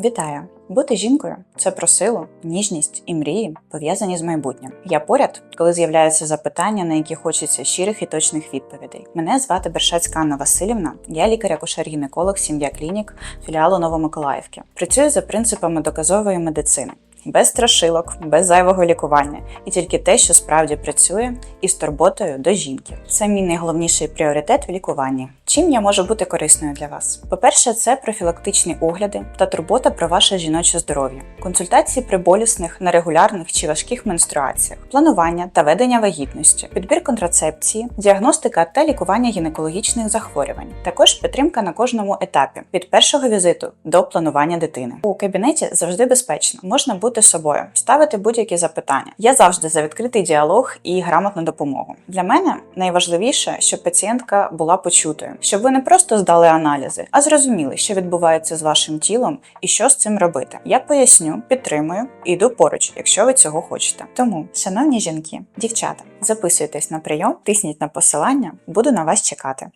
Вітаю! Бути жінкою це про силу, ніжність і мрії, пов'язані з майбутнім. Я поряд, коли з'являються запитання, на які хочеться щирих і точних відповідей. Мене звати Бершацька Анна Васильівна, я лікар-акушер-гінеколог сім'я клінік філіалу Новомиколаївки. Працюю за принципами доказової медицини. Без страшилок, без зайвого лікування, і тільки те, що справді працює, і з турботою до жінки. Це мій найголовніший пріоритет в лікуванні. Чим я можу бути корисною для вас? По-перше, це профілактичні огляди та турбота про ваше жіноче здоров'я, консультації при болісних, нерегулярних чи важких менструаціях, планування та ведення вагітності, підбір контрацепції, діагностика та лікування гінекологічних захворювань. Також підтримка на кожному етапі від першого візиту до планування дитини. У кабінеті завжди безпечно, можна бути собою, ставити будь-які запитання. Я завжди за відкритий діалог і грамотну допомогу. Для мене найважливіше, щоб пацієнтка була почутою, щоб ви не просто здали аналізи, а зрозуміли, що відбувається з вашим тілом і що з цим робити. Я поясню, підтримую і йду поруч, якщо ви цього хочете. Тому, шановні жінки, дівчата, записуйтесь на прийом, тисніть на посилання, буду на вас чекати.